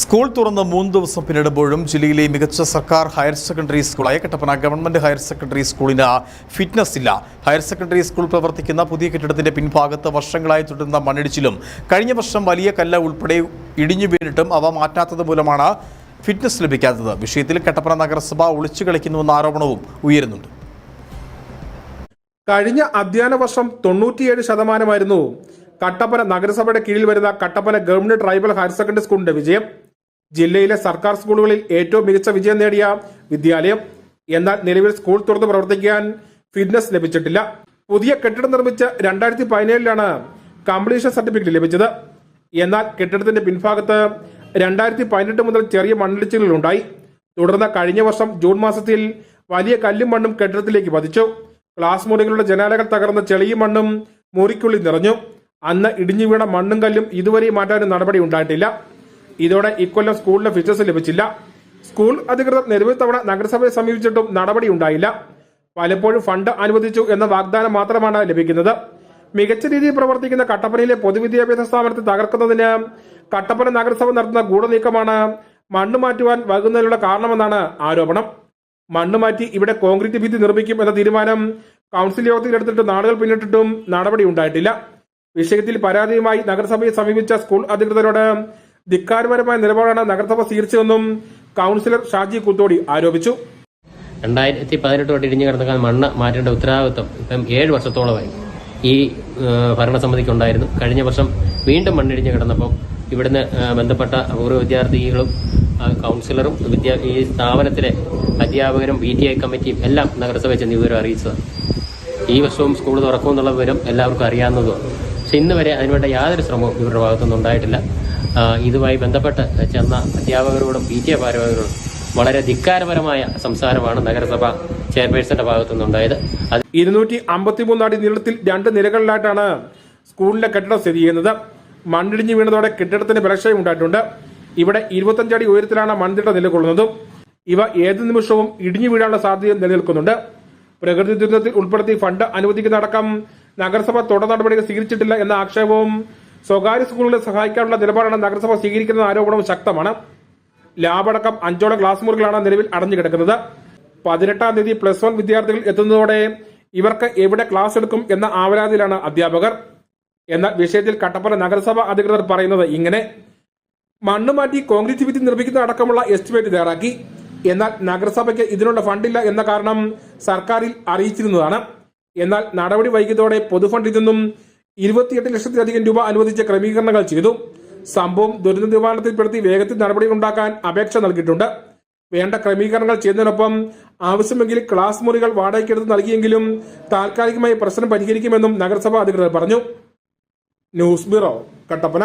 School തുറന്ന് മൂന്ന് ദിവസം പിന്നിടുമ്പോഴും ജില്ലയിലെ മികച്ച സർക്കാർ ഹയർ സെക്കൻഡറി സ്കൂളായ കട്ടപ്പന ഗവൺമെന്റ് ഹയർ സെക്കൻഡറി സ്കൂളിന് ഫിറ്റ്നസ് ഇല്ല. ഹയർ സെക്കൻഡറി സ്കൂൾ പ്രവർത്തിക്കുന്ന പുതിയ കെട്ടിടത്തിന്റെ പിൻഭാഗത്ത് വർഷങ്ങളായി തുടരുന്ന മണ്ണിടിച്ചിലും കഴിഞ്ഞ വർഷം വലിയ കല്ല് ഉൾപ്പെടെ ഇടിഞ്ഞു വീണിട്ടും അവ മാറ്റാത്തത് മൂലമാണ് ഫിറ്റ്നസ് ലഭിക്കാത്തത്. വിഷയത്തിൽ കട്ടപ്പന നഗരസഭ ഒളിച്ചു കളിക്കുന്നുവെന്ന ആരോപണവും ഉയരുന്നുണ്ട്. കഴിഞ്ഞ അധ്യയന വർഷം തൊണ്ണൂറ്റിയേഴ് ശതമാനമായിരുന്നു കട്ടപ്പന നഗരസഭയുടെ കീഴിൽ വരുന്ന Kattappana government tribal higher secondary സ്കൂളിന്റെ വിജയം. ജില്ലയിലെ സർക്കാർ സ്കൂളുകളിൽ ഏറ്റവും മികച്ച വിജയം നേടിയ വിദ്യാലയം. എന്നാൽ നിലവിൽ സ്കൂൾ തുറന്ന് പ്രവർത്തിക്കാൻ ഫിറ്റ്നസ് ലഭിച്ചിട്ടില്ല. പുതിയ കെട്ടിടം നിർമ്മിച്ച രണ്ടായിരത്തി പതിനേഴിലാണ് കംപ്ലീഷൻ സർട്ടിഫിക്കറ്റ് ലഭിച്ചത്. എന്നാൽ കെട്ടിടത്തിന്റെ പിൻഭാഗത്ത് രണ്ടായിരത്തി പതിനെട്ട് മുതൽ ചെറിയ മണ്ണിടിച്ചിലുകൾ ഉണ്ടായി. തുടർന്ന് കഴിഞ്ഞ വർഷം ജൂൺ മാസത്തിൽ വലിയ കല്ലും മണ്ണും കെട്ടിടത്തിലേക്ക് പതിച്ചു. ക്ലാസ് മുറികളുടെ ജനാലകൾ തകർന്ന ചെളിയും മണ്ണും മുറിക്കുള്ളിൽ നിറഞ്ഞു. അന്ന് ഇടിഞ്ഞു വീണ മണ്ണും കല്ലും ഇതുവരെ മാറ്റാനും നടപടി ഉണ്ടായിട്ടില്ല. ഇതോടെ ഇക്കൊല്ലം സ്കൂളിന് ഫിറ്റസ് ലഭിച്ചില്ല. സ്കൂൾ അധികൃതർ നിരവധി തവണ നഗരസഭയെ സമീപിച്ചിട്ടും നടപടി ഉണ്ടായില്ല. പലപ്പോഴും ഫണ്ട് അനുവദിച്ചു എന്ന വാഗ്ദാനം മാത്രമാണ് ലഭിക്കുന്നത്. മികച്ച രീതിയിൽ പ്രവർത്തിക്കുന്ന കട്ടപ്പനയിലെ പൊതുവിദ്യാഭ്യാസ സ്ഥാപനത്തെ തകർക്കുന്നതിന് കട്ടപ്പന നഗരസഭ നടത്തുന്ന ഗൂഢനീക്കമാണ് മണ്ണ് മാറ്റുവാൻ വൈകുന്നതിനുള്ള കാരണമെന്നാണ് ആരോപണം. മണ്ണ് മാറ്റി ഇവിടെ കോൺക്രീറ്റ് ഭിത്തി നിർമ്മിക്കും എന്ന തീരുമാനം കൗൺസിൽ യോഗത്തിൽ എടുത്തിട്ട് നാളുകൾ പിന്നിട്ടിട്ടും നടപടി ഉണ്ടായിട്ടില്ല. വിഷയത്തിൽ പരാതിയുമായി നഗരസഭയെ സമീപിച്ച സ്കൂൾ അധികൃതരോട് ധിക്കാരപരമായ നിലപാടാണ് നഗരസഭ സ്വീകരിച്ചതെന്നും കൌൺസിലർ ഷാജി കുത്തോടി ആരോപിച്ചു. രണ്ടായിരത്തി പതിനെട്ട് തൊട്ട് ഇടിഞ്ഞു കിടന്ന മണ്ണ് മാറ്റേണ്ട ഉത്തരവാദിത്വം ഇപ്പം ഏഴ് വർഷത്തോളമായി ഈ ഭരണസമിതിക്കുണ്ടായിരുന്നു. കഴിഞ്ഞ വർഷം വീണ്ടും മണ്ണിടിഞ്ഞു കിടന്നപ്പോൾ ഇവിടുന്ന് ബന്ധപ്പെട്ട പൂർവ വിദ്യാർത്ഥികളും കൗൺസിലറും വിദ്യാ ഈ സ്ഥാപനത്തിലെ അധ്യാപകരും പി ടി ഐ കമ്മിറ്റിയും എല്ലാം നഗരസഭയിൽ ചെന്ന് വിവരം അറിയിച്ചതാണ്. ഈ വർഷവും സ്കൂൾ തുറക്കുമെന്നുള്ള വിവരം എല്ലാവർക്കും അറിയാവുന്നതുമാണ്. പക്ഷെ ഇന്ന് വരെ അതിനുവേണ്ട യാതൊരു ശ്രമവും ഇവരുടെ ഭാഗത്തുനിന്ന് ഉണ്ടായിട്ടില്ല. ഇതുമായി ബന്ധപ്പെട്ട് ചെന്ന അധ്യാപകരോടും പി ടി എ ഭാരവാഹികളോടും വളരെ ധിക്കാരപരമായ സംസാരമാണ് നഗരസഭ ചെയർപേഴ്സന്റെ ഭാഗത്തുനിന്നുണ്ടായത് അത് ഇരുന്നൂറ്റി അമ്പത്തിമൂന്ന് അടി നീളത്തിൽ രണ്ട് നിലകളിലായിട്ടാണ് സ്കൂളിലെ കെട്ടിടം സ്ഥിതി ചെയ്യുന്നത്. മണ്ണിടിഞ്ഞു വീണതോടെ കെട്ടിടത്തിന് ബലക്ഷയം ഉണ്ടായിട്ടുണ്ട്. ഇവിടെ ഇരുപത്തഞ്ചടി ഉയരത്തിലാണ് മൺതിട്ട നിലകൊള്ളുന്നതും. ഇവ ഏത് നിമിഷവും ഇടിഞ്ഞു വീഴാനുള്ള സാധ്യത നിലനിൽക്കുന്നുണ്ട്. പ്രകൃതി ദുരന്തത്തിൽ ഉൾപ്പെടുത്തി ഫണ്ട് അനുവദിക്കുന്നതടക്കം നഗരസഭ തുടർ നടപടികൾ സ്വീകരിച്ചിട്ടില്ല എന്ന ആക്ഷേപവും സ്വകാര്യ സ്കൂളുകളെ സഹായിക്കാനുള്ള നിലപാടാണ് നഗരസഭ സ്വീകരിക്കുന്ന ആരോപണവും ശക്തമാണ്. ലാബടക്കം അഞ്ചോളം ക്ലാസ് മുറികളാണ് നിലവിൽ അടഞ്ഞു കിടക്കുന്നത്. പതിനെട്ടാം തീയതി പ്ലസ് വൺ വിദ്യാർത്ഥികൾ എത്തുന്നതോടെ ഇവർക്ക് എവിടെ ക്ലാസ് എടുക്കും എന്ന ആവലാതിയിലാണ് അധ്യാപകർ. എന്നാൽ വിഷയത്തിൽ കട്ടപ്പന നഗരസഭ അധികൃതർ പറയുന്നത് ഇങ്ങനെ. മണ്ണ് മാറ്റി കോൺക്രീറ്റ് ഭിത്തി നിർമ്മിക്കുന്ന അടക്കമുള്ള എസ്റ്റിമേറ്റ് തയ്യാറാക്കി. എന്നാൽ നഗരസഭയ്ക്ക് ഇതിനുള്ള ഫണ്ടില്ല എന്ന കാരണം സർക്കാരിൽ അറിയിച്ചിരുന്നതാണ്. എന്നാൽ നടപടി വൈകിയതോടെ പൊതുഫണ്ടിൽ നിന്നും ഇരുപത്തിയെട്ട് ലക്ഷത്തിലധികം രൂപ അനുവദിച്ച ക്രമീകരണങ്ങൾ ചെയ്തു. സംഭവം ദുരന്ത നിവാരണത്തിൽപ്പെടുത്തി വേഗത്തിൽ നടപടി ഉണ്ടാക്കാൻ അപേക്ഷ നൽകിയിട്ടുണ്ട്. വേണ്ട ക്രമീകരണങ്ങൾ ചെയ്യുന്നതിനൊപ്പം ആവശ്യമെങ്കിൽ ക്ലാസ് മുറികൾ വാടകയ്ക്കെടുത്ത് നൽകിയെങ്കിലും താൽക്കാലികമായി പ്രശ്നം പരിഹരിക്കുമെന്നും നഗരസഭാ അധികൃതർ പറഞ്ഞു. News bureau Kattappana.